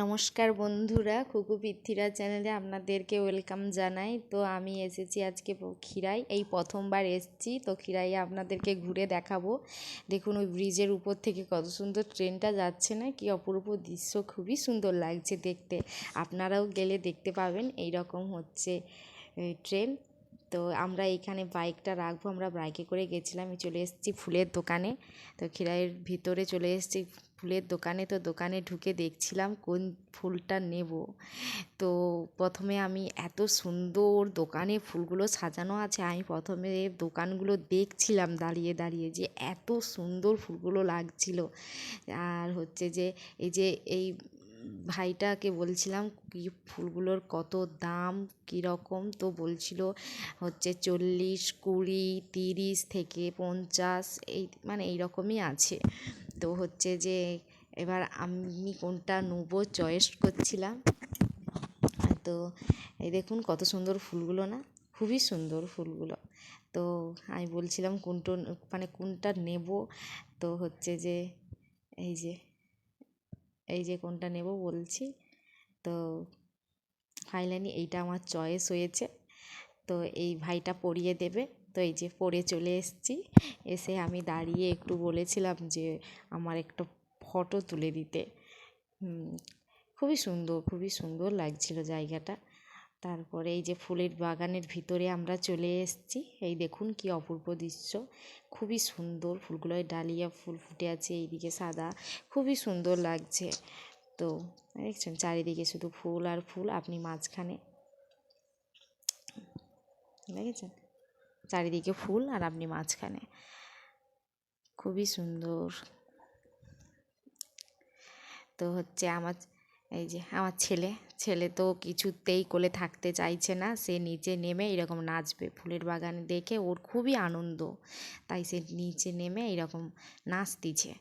নমস্কার বন্ধুরা, খুকু পৃথ্বীরা চ্যানেলে আপনাদেরকে ওয়েলকাম জানাই। তো আমি এসেছি আজকে খিরাই এই প্রথমবার এসেছি, তো খিরাইয়ে আপনাদেরকে ঘুরে দেখাবো। দেখুন, ওই ব্রিজের উপর থেকে কত সুন্দর ট্রেনটা যাচ্ছে না, কি অপূর্ব দৃশ্য, খুবই সুন্দর লাগছে দেখতে। আপনারাও গেলে দেখতে পাবেন এই রকম হচ্ছে ট্রেন। তো আমরা এইখানে বাইকটা রাখব, আমরা বাইকে করে গেছিলাম চলে এসেছি ফুলের দোকানে। তো খিরাইয়ের ভিতরে চলে এসেছি ফুলের দোকানে, তো দোকানে ঢুকে দেখছিলাম কোন ফুলটা নেব। তো প্রথমে আমি এত সুন্দর দোকানে ফুলগুলো সাজানো আছে, আমি প্রথমে দোকানগুলো দেখছিলাম দাঁড়িয়ে দাঁড়িয়ে যে এত সুন্দর ফুলগুলো লাগছিল। আর হচ্ছে যে, এই যে, এই ভাইটাকে বলছিলাম, কি ফুলগুলোর কত দাম? কীরকম তো বলছিল, হচ্ছে চল্লিশ, কুড়ি, তিরিশ থেকে পঞ্চাশ। এই মানে এই রকমই আছে। তো হচ্ছে যে, এবার আমি কোনটা নেব চয়েস করছিলাম। তো, এই দেখুন কত সুন্দর ফুলগুলো না? খুবই সুন্দর ফুলগুলো। তো আমি বলছিলাম, কোনটো মানে কোনটা নেব? তো হচ্ছে যে, এই যে এই যে কোনটা নেব বলছি। তো ফাইনালি এইটা আমার চয়েস হয়েছে। তো এই ভাইটা পরিয়ে দেবে। তো এই যে পরে চলে এসেছি। এসে আমি দাঁড়িয়ে একটু বলেছিলাম যে আমার একটা ফটো তুলে দিতে। খুবই সুন্দর খুবই সুন্দর লাগছিল জায়গাটা। তারপরে এই যে ফুলের বাগানের ভিতরে আমরা চলে এসেছি। এই দেখুন কি অপূর্ব দৃশ্য। খুবই সুন্দর ফুলগুলোয় ডালিয়া ফুল ফুটে আছে এইদিকে সাদা। খুবই সুন্দর লাগছে। তো দেখছেন, চারিদিকে শুধু ফুল আর ফুল, আপনি মাঝখানে দেখেছেন? চারিদিকে ফুল আর আপনি মাঝখানে। খুবই সুন্দর। তো হচ্ছে আমার এই যে আমার ছেলে ছেলে তো কিছুতেই কোলে থাকতে চাইছে না। সে নিচে নেমে এরকম নাচবে, ফুলের বাগান দেখে ওর খুবই আনন্দ। তাই সে নিচে নেমে এরকম নাচতিছে।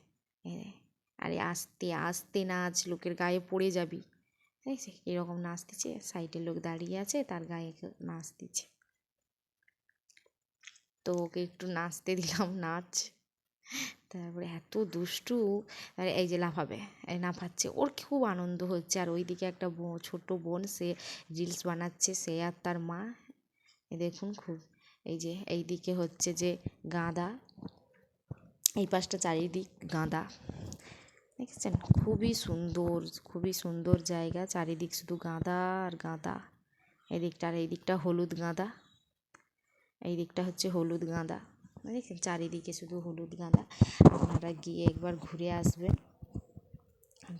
আরে আস্তে আস্তে নাচ, লোকের গায়ে পড়ে যাবি। দেখছি এরকম নাচতিছে, সাইডে লোক দাঁড়িয়ে আছে, তার গায়ে নাচতিছে। তো ওকে একটু নাচতে দিলাম, নাচ। তারপরে এত দুষ্টু এই যে লাফাবে, এই লাফাচ্ছে, ওর খুব আনন্দ হচ্ছে। আর ওইদিকে একটা ছোট বোন, সে রিলস বানাচ্ছে, সে আর তার মা। এই দেখুন খুব, এই যে এই দিকে হচ্ছে যে গাঁদা, এই পাশটা চারিদিক গাঁদা। দেখেছেন? খুবই সুন্দর খুবই সুন্দর জায়গা, চারিদিক শুধু গাঁদা আর গাঁদা। এদিকটা আর এই দিকটা হলুদ গাঁদা এই দিকটা হচ্ছে হলুদ গাঁদা। দেখছেন চারিদিকে শুধু হলুদ গাঁদা। আপনারা গিয়ে একবার ঘুরে আসবেন।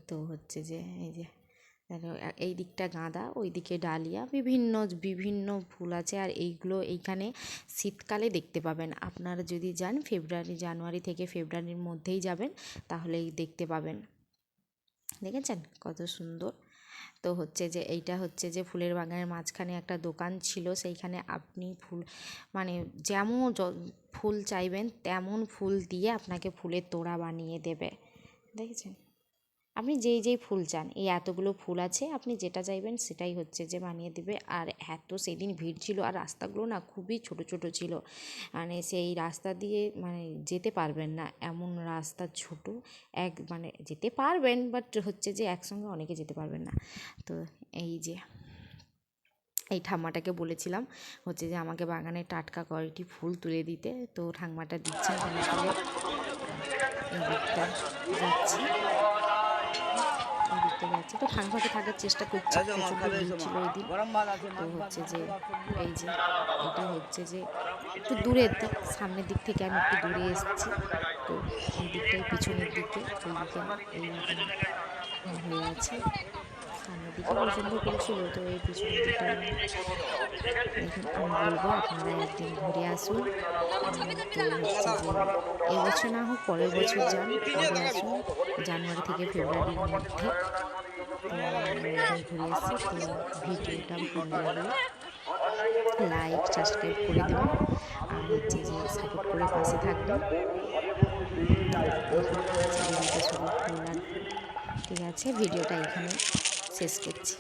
তো হচ্ছে যে, এই যে এই দিকটা গাঁদা, ওই দিকে ডালিয়া, বিভিন্ন বিভিন্ন ফুল আছে। আর এইগুলো এইখানে শীতকালে দেখতে পাবেন। আপনারা যদি যান ফেব্রুয়ারি, জানুয়ারি থেকে ফেব্রুয়ারির মধ্যেই যাবেন, তাহলেই দেখতে পাবেন। দেখেছেন কত সুন্দর? তো হচ্ছে যে এইটা হচ্ছে যে ফুলের বাগানের মাঝখানে একটা দোকান ছিল, সেইখানে আপনি ফুল মানে যেমন ফুল চাইবেন তেমন ফুল দিয়ে আপনাকে ফুলের তোড়া বানিয়ে দেবে। দেখেছেন? আপনি যেই যেই ফুল চান, এই এতগুলো ফুল আছে, আপনি যেটা চাইবেন সেটাই হচ্ছে যে বানিয়ে দেবে। আর এত সেদিন ভিড় ছিল আর রাস্তাগুলো না খুবই ছোট ছোট ছিল। মানে সেই রাস্তা দিয়ে মানে যেতে পারবেন না, এমন রাস্তা ছোট, এক মানে যেতে পারবেন বাট হচ্ছে যে একসঙ্গে অনেকে যেতে পারবেন না। তো এই যে, এই ঠাম্মাটাকে বলেছিলাম হচ্ছে যে আমাকে বাগানে টাটকা কয়েকটি ফুল তুলে দিতে। তো ঠাম্মাটা দিচ্ছেন যাচ্ছি এই দিকটা যাচ্ছি তো ফাঁক ফাঁকে থাকার চেষ্টা করছি প্রচণ্ড ছিল ওই দিন তো হচ্ছে যে এই যে এটা হচ্ছে যে একটু দূরের দিক সামনের দিক থেকে আমি একটু দূরে এসেছি। তো এই দিকটাই পিছনের দিকে এই দিকে এই হয়ে আছে। তো এই একদিন ঘুরে আসুন। এবছর না হোক, পরের বছর যান আসুন জানুয়ারি থেকে ফেব্রুয়ারির মধ্যে ঘুরে এসেছি তো ভিডিওটা ভালো লাইক, সাবস্ক্রাইব করে দেবেন। আর যে সাপোর্ট করে পাশে থাকবেন। ঠিক আছে, ভিডিওটা এখানে শেষ করছি